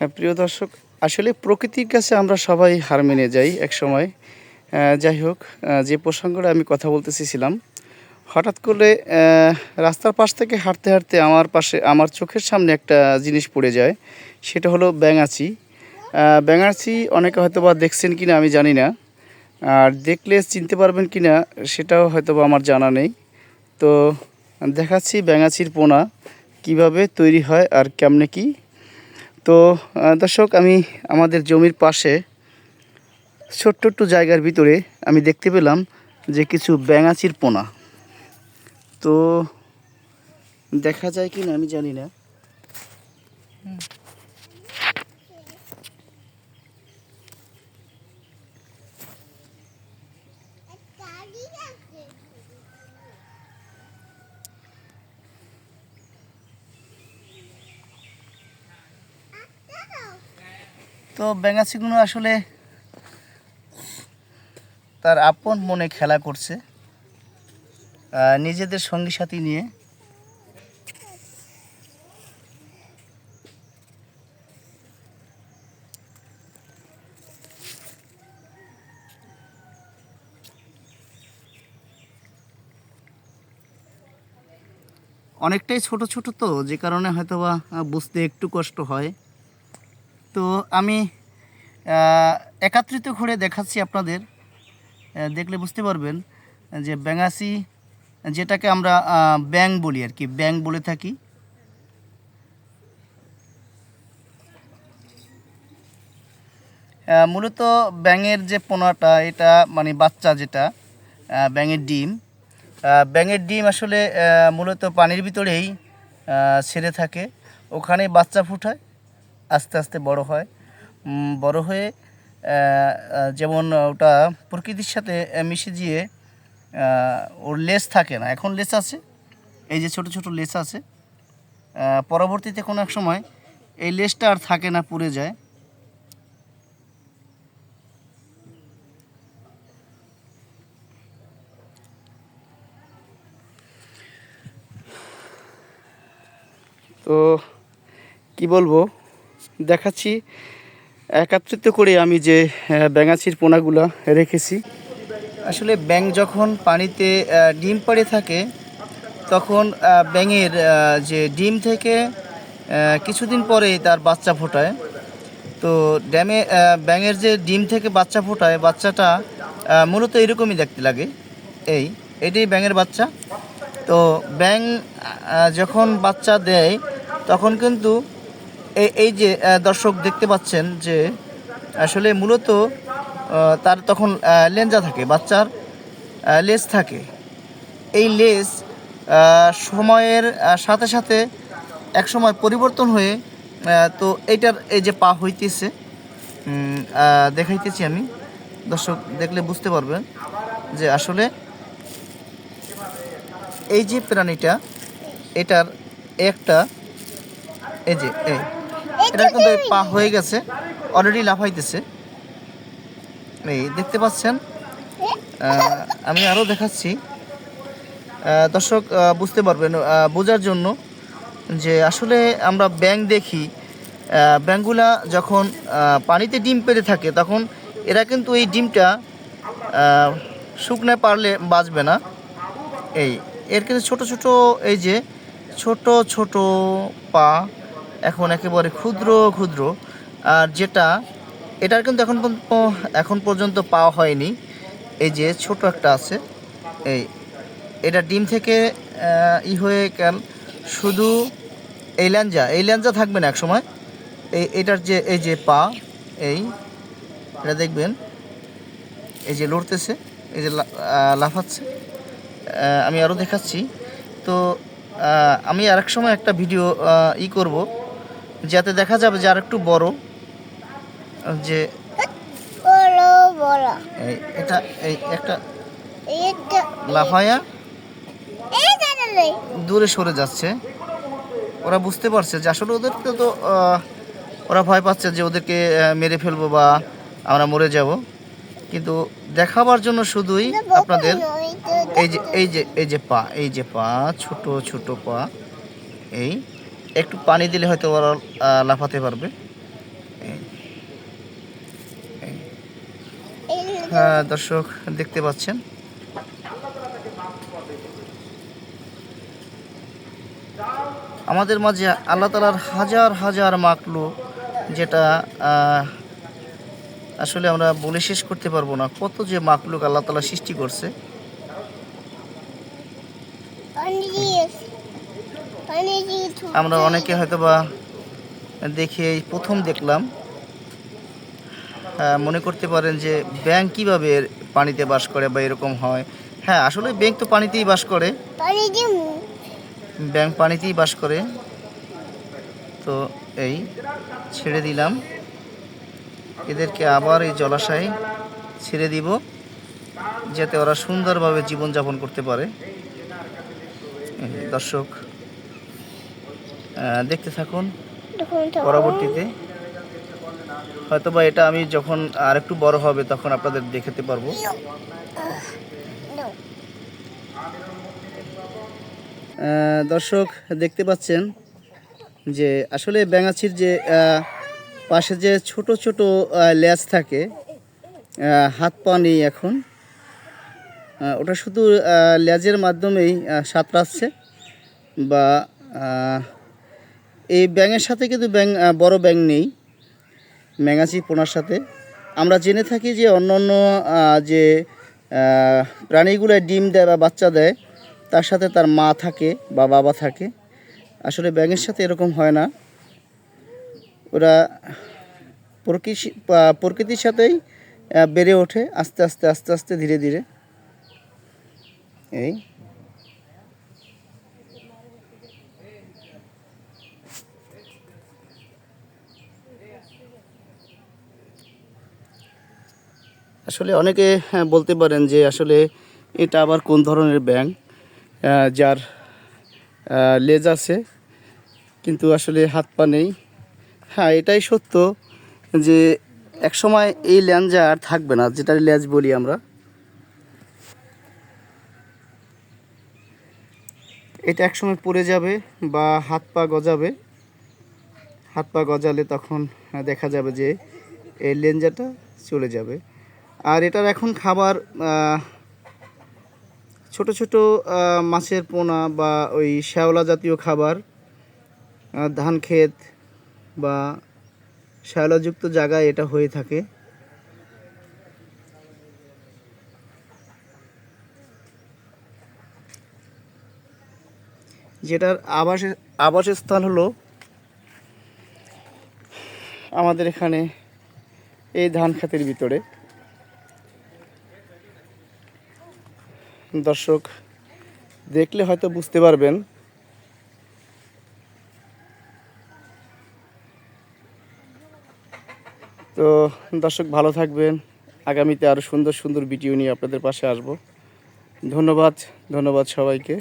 হ্যাঁ প্রিয় দর্শক, আসলে প্রকৃতির কাছে আমরা সবাই হার মেনে যাই এক সময় যাই হোক যে প্রসঙ্গটা আমি কথা বলতে চেয়েছিলাম, হঠাৎ করে রাস্তার পাশ থেকে হাঁটতে হাঁটতে আমার পাশে, আমার চোখের সামনে একটা জিনিস পড়ে যায়, সেটা হলো ব্যাঙাচি। ব্যাঙাচি অনেকে হয়তো বা দেখছেন কিনা আমি জানি না, আর দেখলে চিনতে পারবেন কিনা সেটাও হয়তো বা আমার জানা নেই। তো দেখাচ্ছি ব্যাঙাচির পোনা, কীভাবে তৈরি হয় আর কেমনে কি। তো দর্শক, আমি আমাদের জমির পাশে ছোট্ট একটু জায়গার ভিতরে আমি দেখতে পেলাম যে কিছু ব্যাঙাচির পোনা। তো, দেখা যায় কি না আমি জানি না। তো ব্যাঙাচিগুলো আসলে তার আপন মনে খেলা করছে নিজেদের সঙ্গী সাথী নিয়ে। অনেকটাই ছোট ছোট তো, যে কারণে হয়তো বা বুঝতে একটু কষ্ট হয়। তো আমি একাত্রিত করে দেখাচ্ছি আপনাদের দেখলে বুঝতে পারবেন যে ব্যাঙাসি যেটাকে আমরা ব্যাং বলি আর কি ব্যাং বলে থাকি। মূলত ব্যাঙের যে পোনাটা, এটা মানে বাচ্চা যেটা ব্যাঙের ডিম। ব্যাঙের ডিম আসলে মূলত পানির ভিতরেই ছেড়ে থাকে। ওখানে বাচ্চা ফুটায়। আস্তে আস্তে বড় হয়। বড় হয়ে যেমন ওটা প্রকৃতির সাথে মিশে গিয়ে ওর লেস থাকে না। এখন লেস আছে, এই যে ছোট ছোট লেস আছে পরবর্তীতে কোনো এক সময় এই লেসটা আর থাকে না, পুড়ে যায়। তো, কি বলব? দেখাচ্ছি। একাত্রিত করে আমি যে ব্যাঙাচির পোনাগুলো রেখেছি। আসলে ব্যাঙ যখন পানিতে ডিম পাড়ে থাকে, তখন ব্যাঙের যে ডিম থেকে কিছুদিন পরেই তার বাচ্চা ফোটায়। তো ড্যামে ব্যাঙের যে ডিম থেকে বাচ্চা ফোটায়, বাচ্চাটা মূলত এরকমই দেখতে লাগে। এই, এটাই ব্যাঙের বাচ্চা। তো ব্যাঙ যখন বাচ্চা দেয়, তখন কিন্তু এই যে দর্শক দেখতে পাচ্ছেন যে, আসলে মূলত তার তখন লেঞ্জা থাকে, বাচ্চার লেজ থাকে। এই লেজ সময়ের সাথে সাথে এক সময় পরিবর্তন হয়ে তো এইটার এই যে পা হইতেছে দেখাইতেছি আমি। দর্শক দেখলে বুঝতে পারবেন যে আসলে এই যে প্রাণীটা, এটার একটা, এই যে, এই। এটা কিন্তু পা হয়ে গেছে। অলরেডি লাফাইতেছে। এই দেখতে পাচ্ছেন আমি আরও দেখাচ্ছি। দর্শক বুঝতে পারবেন বোঝার জন্য যে আসলে আমরা ব্যাং দেখি আহ, ব্যাঙগুলা যখন পানিতে ডিম পেতে থাকে তখন এরা কিন্তু এই ডিমটা আহ, শুকনায় পারলে বাঁচবে না। এই এর কিন্তু ছোট ছোট এই যে ছোট ছোট পা এখন একেবারে ক্ষুদ্র ক্ষুদ্র। আর যেটা, এটার কিন্তু এখন এখন পর্যন্ত পাওয়া হয়নি। এই যে ছোট একটা আছে, এই, এটা ডিম থেকে ই হয়ে গেল শুধু এই ল্যাঞ্জা। এই ল্যাঞ্জা থাকবে না এক সময় এই, এটার যে, এই যে পা, এই, এটা দেখবেন, এই যে লড়তেছে, এই যে লাফাচ্ছে। আমি আরও দেখাচ্ছি। তো আমি আরেক সময় একটা ভিডিও ই করব। যাতে দেখা যাবে যে আর একটু বড় যে এটা এই একটা লাফায়া দূরে সরে যাচ্ছে। ওরা বুঝতে পারছে যে আসলে ওদেরকে তো ওরা ভয় পাচ্ছে যে ওদেরকে মেরে ফেলব বা আমরা মরে যাব। কিন্তু দেখাবার জন্য শুধুই আপনাদের এই যে এই যে এই যে পা এই যে পা ছোট ছোট পা এই একটু পানি দিলে হয়তো ওরা লাফাতে পারবে। হ্যাঁ দর্শক দেখতে পাচ্ছেন। আমাদের মাঝে আল্লাহ তালার হাজার হাজার মাকলু যেটা আসলে আমরা বলে শেষ করতে পারব না। কত যে মাকলুক আল্লাহ তালা সৃষ্টি করছে। আমরা অনেকে হয়তো বা দেখে প্রথম দেখলাম। আহ, মনে করতে পারেন যে ব্যাঙ কীভাবে পানিতে বাস করে বা এরকম হয়। হ্যাঁ আসলে ব্যাঙ তো পানিতেই বাস করে। পানি দিয়ে ব্যাঙ পানিতেই বাস করে। তো এই ছেড়ে দিলাম। এদেরকে আবার এই জলাশয়ে ছেড়ে দিব যাতে ওরা সুন্দরভাবে জীবনযাপন করতে পারে। দর্শক দেখতে থাকুন পরবর্তীতে। হয়তো বা এটা আমি যখন আর একটু বড় হবে তখন আপনাদের দেখাতে পারব। দর্শক দেখতে পাচ্ছেন যে আসলে ব্যাঙাচির যে পাশে যে ছোট ছোট লেজ থাকে হাত পা নেই এখন। ওটা শুধু লেজের মাধ্যমেই সাঁতরাচ্ছে বা এই ব্যাঙের সাথে কিন্তু ব্যাং বড় ব্যাং নেই ম্যাঙাচি পোনার সাথে। আমরা জেনে থাকি যে অন্য অন্য যে প্রাণীগুলো ডিম দেয় বা বাচ্চা দেয়, তার সাথে তার মা থাকে বা বাবা থাকে। আসলে ব্যাঙের সাথে এরকম হয় না। ওরা প্রকৃতি প্রকৃতির সাথেই বেড়ে ওঠে আস্তে আস্তে আস্তে আস্তে, ধীরে ধীরে। এই। আসলে অনেকে হ্যাঁ, বলতে পারেন যে আসলে এটা আবার কোন ধরনের আহ, যার লেজ আছে কিন্তু আসলে হাত পা নেই। হ্যাঁ এটাই সত্য যে একসময় এই ল্যাঞ্জা আর থাকবে না যেটা লেজ বলি আমরা। এটা একসময় পড়ে যাবে বা হাত পা গজাবে। হাত পা গজালে তখন দেখা যাবে যে এই লেঞ্জাটা চলে যাবে। আর এটার এখন খাবার ছোট ছোট মাছের পোনা বা ওই শ্যাওলা জাতীয় খাবার ধান ক্ষেত বা শ্যাওলাযুক্ত জায়গায় এটা হয়ে থাকে। যেটার আবাস, আবাসস্থল হলো আমাদের এখানে এই ধান খাতের ভিতরে। দর্শক, দেখলে হয়তো বুঝতে পারবেন। তো দর্শক, ভালো থাকবেন। আগামীতে আরও সুন্দর সুন্দর ভিডিও নিয়ে আপনাদের পাশে আসব। ধন্যবাদ ধন্যবাদ সবাইকে।